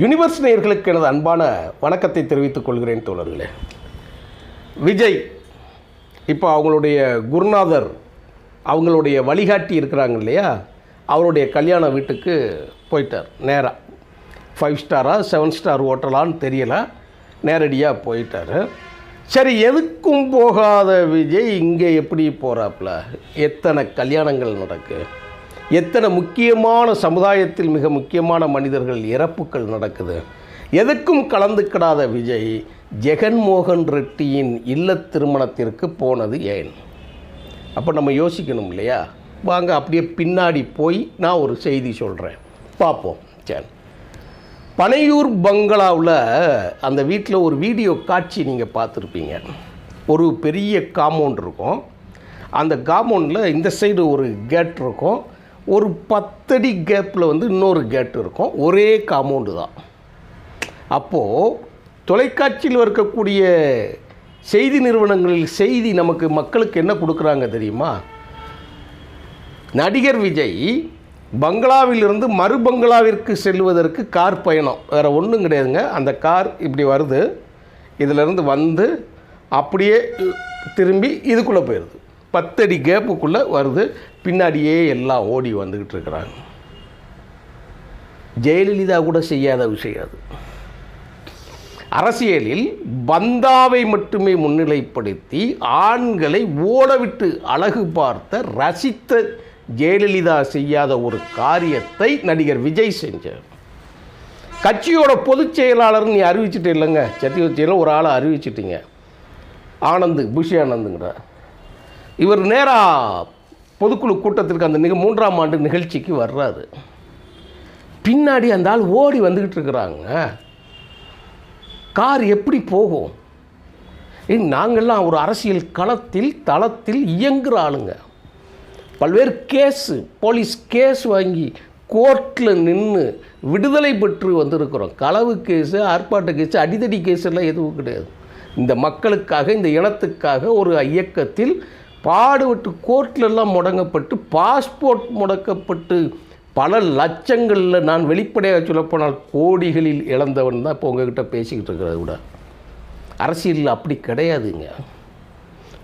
Universe நேயர்களுக்கு எனது அன்பான வணக்கத்தை தெரிவித்துக் கொள்கிறேன் தோழர்களே. விஜய் இப்போ அவங்களுடைய குருநாதர் அவங்களுடைய வழிகாட்டி இருக்கிறாங்க இல்லையா? அவருடைய கல்யாண வீட்டுக்கு போயிட்டார் நேராக ஃபைவ் ஸ்டாரா செவன் ஸ்டார் ஹோட்டலான்னு தெரியல நேரடியாக போயிட்டார். சரி எதுக்கும் போகாத விஜய் இங்கே எப்படி போகிறாப்புல எத்தனை கல்யாணங்கள் நடக்கு? எத்தனை முக்கியமான சமுதாயத்தில் மிக முக்கியமான மனிதர்கள் இறப்புகள் நடக்குது? எதுக்கும் கலந்துக்கிடாத விஜய் ஜெகன்மோகன் ரெட்டியின் இல்லத் திருமணத்திற்கு போனது ஏன்? அப்போ நம்ம யோசிக்கணும் இல்லையா? வாங்க அப்படியே பின்னாடி போய் நான் ஒரு செய்தி சொல்கிறேன் பார்ப்போம். சரி. பனையூர் பங்களாவில் அந்த வீட்டில் ஒரு வீடியோ காட்சி நீங்கள் பார்த்துருப்பீங்க. ஒரு பெரிய காம்பவுண்ட் இருக்கும். அந்த காம்பவுண்டில் இந்த சைடு ஒரு கேட் இருக்கும். ஒரு பத்தடி கேப்பில் வந்து இன்னொரு கேட் இருக்கும். ஒரே காம்பவுண்டு தான். அப்போது தொலைக்காட்சியில் இருக்கக்கூடிய செய்தி நிறுவனங்களில் செய்தி நமக்கு மக்களுக்கு என்ன கொடுக்குறாங்க தெரியுமா? நடிகர் விஜய் பங்களாவிலிருந்து மறு பங்களாவிற்கு செல்வதற்கு கார் பயணம். வேறு ஒன்றும் கிடையாதுங்க. அந்த கார் இப்படி வருது. இதிலிருந்து வந்து அப்படியே திரும்பி இதுக்குள்ளே போயிடுது. பத்தடி கேப்புக்குள்ளே வருது. பின்னாடியே எல்லாம் ஓடி வந்துக்கிட்டு இருக்கிறாங்க. ஜெயலலிதா கூட செய்யாத விஷயம் அது. அரசியலில் பந்தாவை மட்டுமே முன்னிலைப்படுத்தி ஆண்களை ஓடவிட்டு அழகு பார்த்த ரசித்த ஜெயலலிதா செய்யாத ஒரு காரியத்தை நடிகர் விஜய் செஞ்சார். கட்சியோட பொதுச் செயலாளர் நீ அறிவிச்சிட்டு இல்லைங்க. சத்தியவச்சியில் ஒரு ஆளை அறிவிச்சிட்டிங்க. ஆனந்த் புஷி ஆனந்துங்கிறார் இவர் நேராக பொதுக்குழு கூட்டத்திற்கு அந்த நிக மூன்றாம் ஆண்டு நிகழ்ச்சிக்கு வர்றாரு. பின்னாடி அந்த ஆள் ஓடி வந்துக்கிட்டு இருக்கிறாங்க. கார் எப்படி போகும்? நாங்கள்லாம் ஒரு அரசியல் களத்தில் தளத்தில் இயங்குகிற ஆளுங்க. பல்வேறு கேஸு போலீஸ் கேஸ் வாங்கி கோர்ட்டில் நின்று விடுதலை பெற்று வந்திருக்கிறோம். களவு கேஸு ஆர்ப்பாட்ட கேஸு அடிதடி கேஸ் எல்லாம் எதுவும் கிடையாது. இந்த மக்களுக்காக இந்த இனத்துக்காக ஒரு இயக்கத்தில் பாடுபட்டு கோர்ட்லெல்லாம் முடங்கப்பட்டு பாஸ்போர்ட் முடக்கப்பட்டு பல லட்சங்களில் நான் வெளிப்படையாக சொல்லப்போனால் கோடிகளில் இழந்தவன் தான் இப்போ உங்ககிட்ட பேசிக்கிட்டு இருக்கிறத விட அரசியலில் அப்படி கிடையாதுங்க.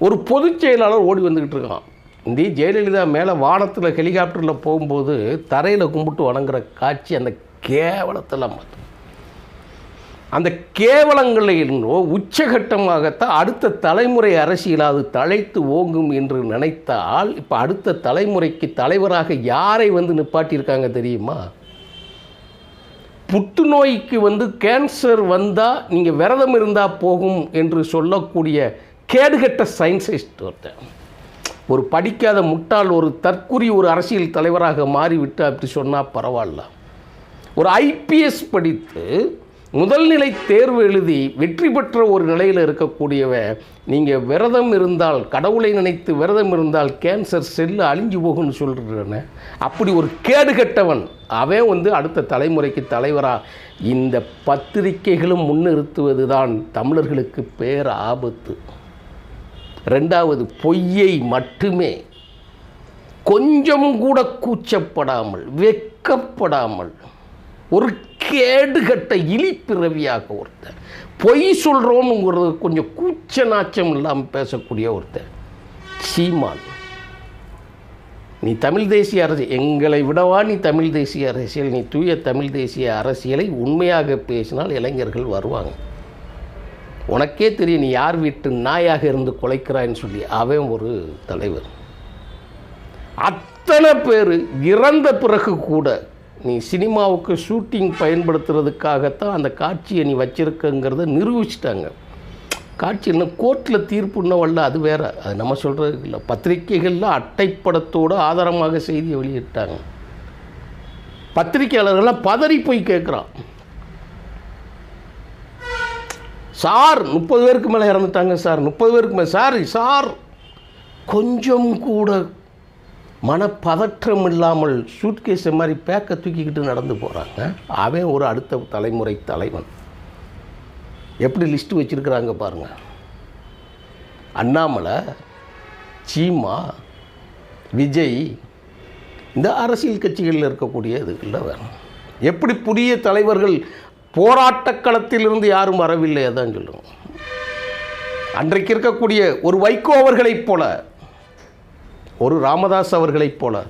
ஒரு பொதுச் செயலாளர் ஓடி வந்துக்கிட்டு இருக்கான். இந்த ஜெயலலிதா மேலே வானத்தில் ஹெலிகாப்டரில் போகும்போது தரையில் கும்பிட்டு வணங்குற காட்சி அந்த கேவலத்தில் மாற்றும் அந்த கேவலங்களில் உச்சகட்டமாகத்தான் அடுத்த தலைமுறை அரசியலாவது தழைத்து ஓங்கும் என்று நினைத்தால் இப்போ அடுத்த தலைமுறைக்கு தலைவராக யாரை வந்து நிப்பாட்டியிருக்காங்க தெரியுமா? புற்றுநோய்க்கு வந்து கேன்சர் வந்தால் நீங்கள் விரதம் இருந்தால் போகும் என்று சொல்லக்கூடிய கேடுகட்ட சயின்சிஸ்ட் ஒருத்தன் ஒரு படிக்காத முட்டாள் ஒரு தற்குறி ஒரு அரசியல் தலைவராக மாறிவிட்டு அப்படி சொன்னால் பரவாயில்ல. ஒரு ஐபிஎஸ் படித்து முதல்நிலை தேர்வு எழுதி வெற்றி பெற்ற ஒரு நிலையில் இருக்கக்கூடியவ நீங்கள் விரதம் இருந்தால் கடவுளை நினைத்து விரதம் இருந்தால் கேன்சர் செல்லு அழிஞ்சு போகும்னு சொல்கிறேன்னு அப்படி ஒரு கேடு கெட்டவன் அவன் வந்து அடுத்த தலைமுறைக்கு தலைவராக இந்த பத்திரிகைகளும் முன்னிறுத்துவது தான் தமிழர்களுக்கு பேர் ஆபத்து. ரெண்டாவது பொய்யை மட்டுமே கொஞ்சம் கூட கூச்சப்படாமல் வெக்கப்படாமல் ஒரு கேடுகட்ட இழிப்பிறவியாக ஒருத்தர். பொய் சொல்கிறோம்ங்கிறது கொஞ்சம் கூச்ச நாச்சம் இல்லாமல் பேசக்கூடிய ஒருத்தர். சீமான். நீ தமிழ் தேசிய அரசியல் எங்களை விடவா நீ தமிழ் தேசிய அரசியல்? நீ தூய தமிழ் தேசிய அரசியலை உண்மையாக பேசினால் இளைஞர்கள் வருவாங்க. உனக்கே தெரியும் நீ யார் வீட்டு நாயாக இருந்து குலைக்கிறாய்ன்னு சொல்லி. அவன் ஒரு தலைவர். அத்தனை பேர் இறந்த பிறகு கூட நீ சினிமாவுக்கு ஷூட்டிங் பயன்படுத்துறதுக்காகத்தான் அந்த காட்சியை நீ வச்சிருக்கங்கிறத நிரூபிச்சிட்டாங்க. காட்சி இன்னும் கோர்ட்டில் தீர்ப்பு வரல அது வேறு. அது நம்ம சொல்கிறது இல்லை. பத்திரிகைகளில் அட்டைப்படத்தோடு ஆதாரமாக செய்தியை வெளியிட்டாங்க. பத்திரிகையாளர்கள்லாம் பதறி போய் கேட்குறான் சார் முப்பது பேருக்கு மேலே இறந்துட்டாங்க சார். முப்பது பேருக்கு மேலே சார் சார் கொஞ்சம் கூட மனப்பதற்றம் இல்லாமல் சூட்கேஸை மாதிரி பேக்கை தூக்கிக்கிட்டு நடந்து போகிறாங்க அவன் ஒரு அடுத்த தலைமுறை தலைவன். எப்படி லிஸ்ட்டு வச்சுருக்கிறாங்க பாருங்கள் அண்ணாமலை சீமா விஜய் இந்த அரசியல் கட்சிகளில் இருக்கக்கூடிய இதுகளில் வேணும். எப்படி புதிய தலைவர்கள் போராட்ட களத்திலிருந்து யாரும் வரவில்லை அதான் சொல்லுவோம் அன்றைக்கு இருக்கக்கூடிய ஒரு வைகோ அவர்களைப் போல ஒரு ராமதாஸ் அவர்களைப் போல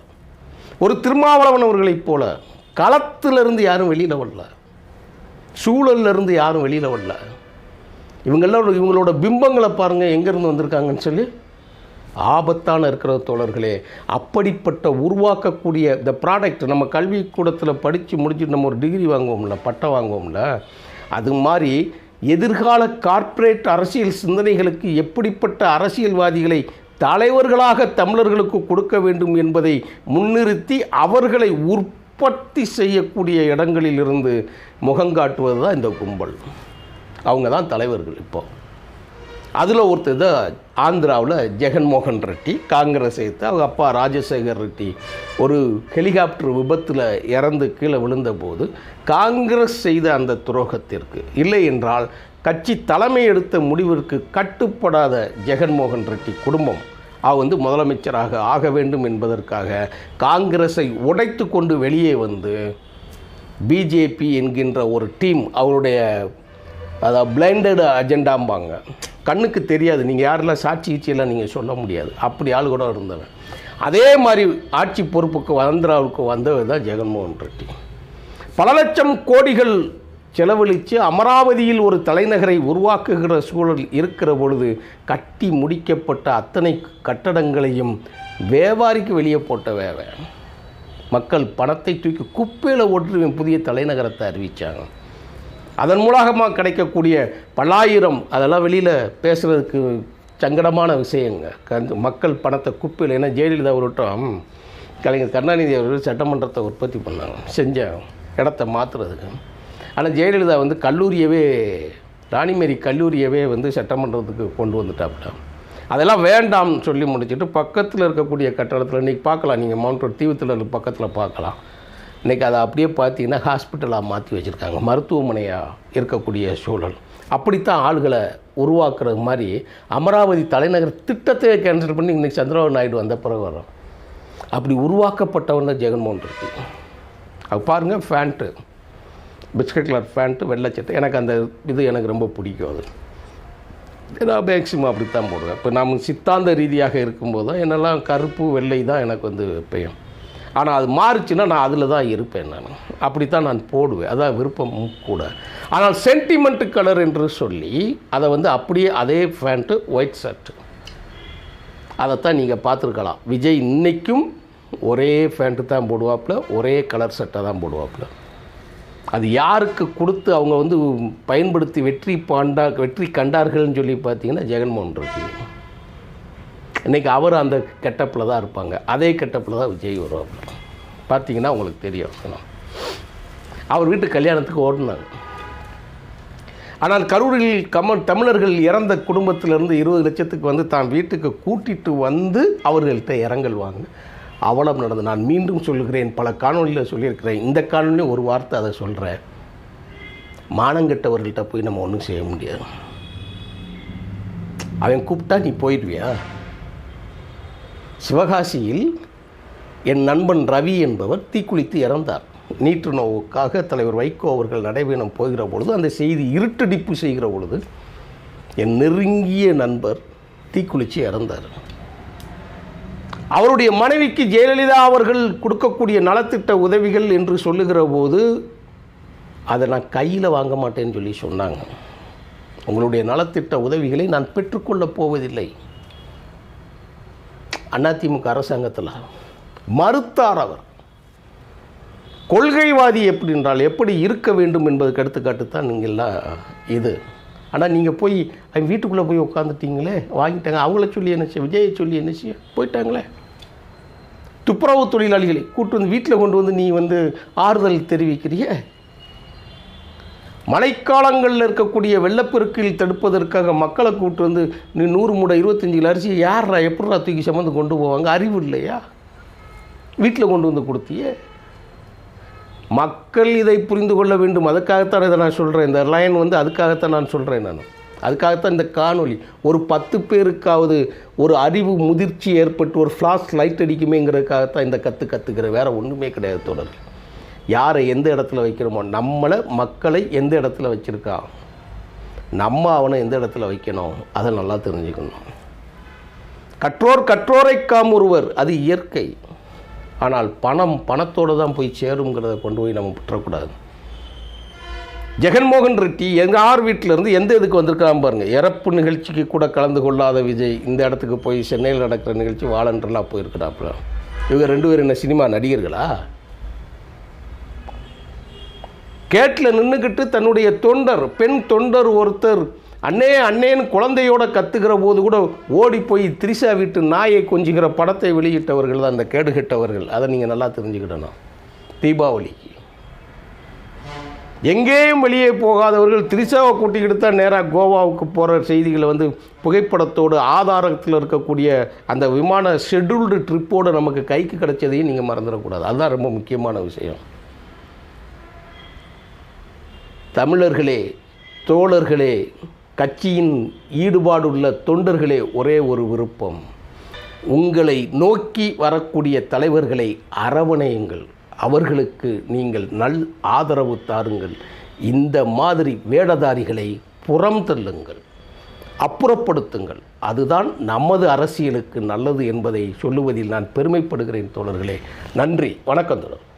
ஒரு திருமாவளவன் அவர்களைப் போல களத்திலிருந்து யாரும் வெளியில் வரல. சூழல்ல இருந்து யாரும் வெளியில் வரல. இவங்கெல்லாம் இவங்களோட பிம்பங்களை பாருங்கள் எங்கேருந்து வந்திருக்காங்கன்னு சொல்லி ஆபத்தான இருக்கிற தோழர்களே அப்படிப்பட்ட உருவாக்கக்கூடிய இந்த ப்ராடக்ட் நம்ம கல்விக்கூடத்தில் படித்து முடிச்சுட்டு நம்ம ஒரு டிகிரி வாங்குவோம்ல பட்டம் வாங்குவோம்ல அது மாதிரி எதிர்கால கார்ப்பரேட் அரசியல் சிந்தனைகளுக்கு எப்படிப்பட்ட அரசியல்வாதிகளை தலைவர்களாக தமிழர்களுக்கு கொடுக்க வேண்டும் என்பதை முன்னிறுத்தி அவர்களை உற்பத்தி செய்யக்கூடிய இடங்களிலிருந்து முகங்காட்டுவது தான் இந்த கும்பல். அவங்க தான் தலைவர்கள் இப்போ. அதில் ஒருத்தர் தான் ஆந்திராவில் ஜெகன்மோகன் ரெட்டி காங்கிரஸ் சேர்த்து அவங்க அப்பா ராஜசேகர் ரெட்டி ஒரு ஹெலிகாப்டர் விபத்தில் இறந்து கீழே விழுந்தபோது காங்கிரஸ் செய்த அந்த துரோகத்திற்கு இல்லை என்றால் கட்சி தலைமை எடுத்த முடிவிற்கு கட்டுப்படாத ஜெகன்மோகன் ரெட்டி குடும்பம். அவர் வந்து முதலமைச்சராக ஆக வேண்டும் என்பதற்காக காங்கிரஸை உடைத்து கொண்டு வெளியே வந்து பிஜேபி என்கின்ற ஒரு டீம் அவருடைய அதாவது பிளைண்டடு அஜெண்டாம்பாங்க. கண்ணுக்கு தெரியாது. நீங்கள் யாரெல்லாம் சாட்சி கீச்சியெல்லாம் நீங்கள் சொல்ல முடியாது. அப்படி ஆள் கூட இருந்தவன். அதே மாதிரி ஆட்சி பொறுப்புக்கு ஆந்திராவுக்கு வந்தவர் தான் ஜெகன்மோகன் ரெட்டி. பல லட்சம் கோடிகள் செலவழித்து அமராவதியில் ஒரு தலைநகரை உருவாக்குகிற சூழல் இருக்கிற பொழுது கட்டி முடிக்கப்பட்ட அத்தனை கட்டடங்களையும் வியாபாரிக்கு வெளியே போட்ட வேவை. மக்கள் பணத்தை தூக்கி குப்பையில் ஓட்டுருவேன் புதிய தலைநகரத்தை அறிவித்தாங்க அதன் மூலமாக கிடைக்கக்கூடிய பல்லாயிரம் அதெல்லாம் வெளியில் பேசுகிறதுக்கு சங்கடமான விஷயங்க. கந்து மக்கள் பணத்தை குப்பையில் ஏன்னா ஜெயலலிதா அவர்கிட்டம் கலைஞர் கருணாநிதி அவர்கள் சட்டமன்றத்தை உற்பத்தி பண்ணாங்க செஞ்ச இடத்த மாற்றுறதுக்கு ஆனால் ஜெயலலிதா வந்து கல்லூரியவே ராணிமேரி கல்லூரியவே வந்து சட்டமன்றத்துக்கு கொண்டு வந்துட்டாப்ல அதெல்லாம் வேண்டாம்னு சொல்லி முடிச்சுட்டு பக்கத்தில் இருக்கக்கூடிய கட்டடத்தில் இன்றைக்கி பார்க்கலாம். நீங்கள் மவுண்ட் ரோட் பக்கத்தில் பார்க்கலாம். இன்றைக்கி அதை அப்படியே பார்த்தீங்கன்னா ஹாஸ்பிட்டலாக மாற்றி வச்சுருக்காங்க. மருத்துவமனையாக இருக்கக்கூடிய சூழல். அப்படித்தான் ஆளுகளை உருவாக்குறது மாதிரி அமராவதி தலைநகர் திட்டத்தை கேன்சல் பண்ணி இன்றைக்கி சந்திரபாபு நாயுடு வந்த பிறகு வரோம். அப்படி உருவாக்கப்பட்டவன் தான் ஜெகன்மோகன் ரெட்டி. அது பாருங்கள் ஃபேண்ட்டு பிஸ்கட் கலர் ஃபேண்ட்டு வெள்ளை சட்டை. எனக்கு அந்த இது எனக்கு ரொம்ப பிடிக்கும் அது. நான் மேக்சிமம் அப்படி தான் போடுவேன். இப்போ நம்ம சித்தாந்த ரீதியாக இருக்கும்போது தான் என்னெல்லாம் கருப்பு வெள்ளை தான் எனக்கு வந்து பெயும். ஆனால் அது மாறுச்சுன்னா நான் அதில் தான் இருப்பேன் நான். அப்படித்தான் நான் போடுவேன். அதான் விருப்பம் கூட. ஆனால் சென்டிமெண்ட் கலர் என்று சொல்லி அதை வந்து அப்படியே அதே ஃபேண்ட்டு ஒயிட் ஷர்ட்டு அதைத்தான் நீங்கள் பார்த்துருக்கலாம். விஜய் இன்றைக்கும் ஒரே ஃபேண்ட்டு தான் போடுவாப்புல ஒரே கலர் சட்டை தான் போடுவாப்புல. அது யாருக்கு கொடுத்து அவங்க வந்து பயன்படுத்தி வெற்றி பாண்டா வெற்றி கண்டார்கள்னு சொல்லி பார்த்தீங்கன்னா ஜெகன்மோகன் ரெட்டி. இன்றைக்கி அவர் அந்த கெட்டப்பில் தான் இருப்பாங்க. அதே கெட்டப்பில் தான் விஜய் வருவாங்க பார்த்தீங்கன்னா உங்களுக்கு தெரியும். அவர் வீட்டு கல்யாணத்துக்கு ஓடினாங்க ஆனால் கரூரில் கம தமிழர்கள் இறந்த குடும்பத்திலிருந்து இருபது லட்சத்துக்கு வந்து தான் வீட்டுக்கு கூட்டிட்டு வந்து அவர்கள்ட்ட இறங்கல் வாங்க அவலம் நடந்தது நான் மீண்டும் சொல்லுகிறேன் பல காணொலியில் சொல்லியிருக்கிறேன். இந்த காணொலியும் ஒரு வார்த்தை அதை சொல்கிறேன் மானங்கெட்டவர்கள்ட்ட போய் நம்ம ஒன்றும் செய்ய முடியாது. அவன் கூப்பிட்டா நீ போயிடுவியா? சிவகாசியில் என் நண்பன் ரவி என்பவர் தீக்குளித்து இறந்தார். நீற்று நோவுக்காக தலைவர் வைகோ அவர்கள் நடைபயணம் போகிற பொழுது அந்த செய்தி இருட்டடிப்பு செய்கிற பொழுது என் நெருங்கிய நண்பர் தீக்குளித்து இறந்தார். அவருடைய மனைவிக்கு ஜெயலலிதா அவர்கள் கொடுக்கக்கூடிய நலத்திட்ட உதவிகள் என்று சொல்லுகிற போது அதை நான் கையில் வாங்க மாட்டேன்னு சொல்லி சொன்னாங்க. உங்களுடைய நலத்திட்ட உதவிகளை நான் பெற்றுக்கொள்ளப் போவதில்லை. அதிமுக அரசாங்கத்தில் மறுத்தார் அவர். கொள்கைவாதி எப்படி என்றால் எப்படி இருக்க வேண்டும் என்பதுக்கு எடுத்துக்காட்டு தான் நீங்கள்லாம் இது. ஆனால் நீங்கள் போய் அவங்க வீட்டுக்குள்ளே போய் உட்காந்துட்டீங்களே வாங்கிட்டாங்க. அவங்கள சொல்லி என்ன செய்ய விஜயை சொல்லி என்ன செய்ய போயிட்டாங்களே. துப்புரவு தொழிலாளிகளை கூட்டு வந்து வீட்டில் கொண்டு வந்து நீ வந்து ஆறுதல் தெரிவிக்கிறிய? மழைக்காலங்களில் இருக்கக்கூடிய வெள்ளப்பெருக்கில் தடுப்பதற்காக மக்களை கூட்டு வந்து நீ நூறு மூடை இருபத்தஞ்சில் கிலோ அரிசி யாரா எப்படா தூக்கி சம்மந்து கொண்டு போவாங்க? அறிவு இல்லையா? வீட்டில் கொண்டு வந்து கொடுத்தியே. மக்கள் இதை புரிந்து கொள்ள வேண்டும். அதுக்காகத்தான் இதை நான் சொல்கிறேன் இந்த லைன் வந்து அதுக்காகத்தான் நான் சொல்கிறேன் நான். அதுக்காகத்தான் இந்த காணொலி ஒரு பத்து பேருக்காவது ஒரு அறிவு முதிர்ச்சி ஏற்பட்டு ஒரு ஃப்ளாஷ் லைட் அடிக்குமேங்கிறதுக்காகத்தான் இந்த கற்று கற்றுக்கிற வேறு ஒன்றுமே கிடையாது தொடர். யாரை எந்த இடத்துல வைக்கிறோமோ நம்மளை மக்களை எந்த இடத்துல வச்சுருக்கா? நம்ம அவனை எந்த இடத்துல வைக்கணும்? அதை நல்லா தெரிஞ்சுக்கணும். கற்றோர் கற்றோரை ஒருவர். அது இயற்கை. ஆனால் பணம் பணத்தோடு தான் போய் சேருங்கிறத கொண்டு போய் நம்ம விட்டுறக்கூடாது. ஜெகன்மோகன் ரெட்டி எங்கள் ஆர் வீட்டிலேருந்து எந்த இதுக்கு வந்திருக்கான் பாருங்கள் இறப்பு நிகழ்ச்சிக்கு கூட கலந்து கொள்ளாத விஜய் இந்த இடத்துக்கு போய் சென்னையில் நடக்கிற நிகழ்ச்சி வாழன்றெல்லாம் போயிருக்கிறாப்புல. இவங்க ரெண்டு பேரும் என்ன சினிமா நடிகர்களா? கேட்டில் நின்றுக்கிட்டு தன்னுடைய தொண்டர் பெண் தொண்டர் ஒருத்தர் அண்ணே அண்ணேன்னு குழந்தையோட கத்துக்கிற போது கூட ஓடி போய் திரிசா வீட்டு நாயை கொஞ்சுகிற படத்தை வெளியிட்டவர்கள் தான் அந்த கேடுகெட்டவர்கள் அதை நீங்கள் நல்லா தெரிஞ்சுக்கிடணும். தீபாவளிக்கு. எங்கேயும் வெளியே போகாதவர்கள் திரிசாவை கூட்டிக்கிட்டு தான் நேராக கோவாவுக்கு போகிற செய்திகளை வந்து புகைப்படத்தோடு ஆதாரத்தில் இருக்கக்கூடிய அந்த விமான ஷெட்யூல்டு ட்ரிப்போடு நமக்கு கைக்கு கிடைச்சதையும் நீங்கள் மறந்துடக்கூடாது. அதுதான் ரொம்ப முக்கியமான விஷயம். தமிழர்களே தோழர்களே கட்சியின் ஈடுபாடுள்ள தொண்டர்களே ஒரே ஒரு விருப்பம். உங்களை நோக்கி வரக்கூடிய தலைவர்களை அரவணையுங்கள். அவர்களுக்கு நீங்கள் நல் ஆதரவு தாருங்கள். இந்த மாதிரி வேடதாரிகளை புறம் தள்ளுங்கள். அப்புறப்படுத்துங்கள். அதுதான் நமது அரசியலுக்கு நல்லது என்பதை சொல்லுவதில் நான் பெருமைப்படுகிறேன் தோழர்களே. நன்றி. வணக்கம் தோழர்.